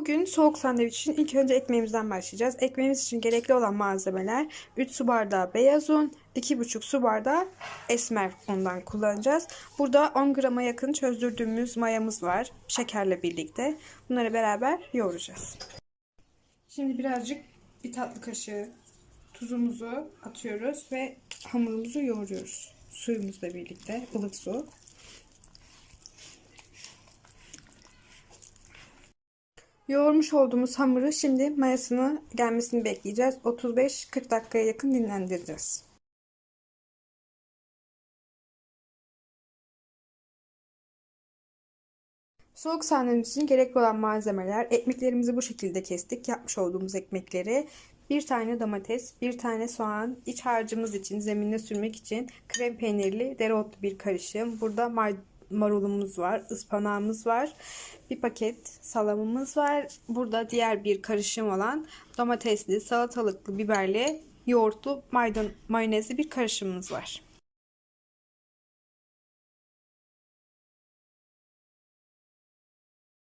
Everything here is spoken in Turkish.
Bugün soğuk sandviç için ilk önce ekmeğimizden başlayacağız. Ekmeğimiz için gerekli olan malzemeler 3 su bardağı beyaz un, 2,5 su bardağı esmer undan kullanacağız. Burada 10 grama yakın çözdürdüğümüz mayamız var şekerle birlikte. Bunları beraber yoğuracağız. Şimdi birazcık bir tatlı kaşığı tuzumuzu atıyoruz ve hamurumuzu yoğuruyoruz. Suyumuzla birlikte ılık su. Yoğurmuş olduğumuz hamuru şimdi mayasını gelmesini bekleyeceğiz. 35-40 dakikaya yakın dinlendireceğiz. Soğuk sandviç için gerekli olan malzemeler ekmeklerimizi bu şekilde kestik. Yapmış olduğumuz ekmekleri bir tane domates, bir tane soğan, iç harcımız için zeminine sürmek için krem peynirli dereotlu bir karışım. Burada mar marulumuz var, ıspanağımız var. Bir paket salamımız var. Burada diğer bir karışım olan domatesli, salatalıklı, biberli, yoğurtlu, maydanoz, mayonezli bir karışımımız var.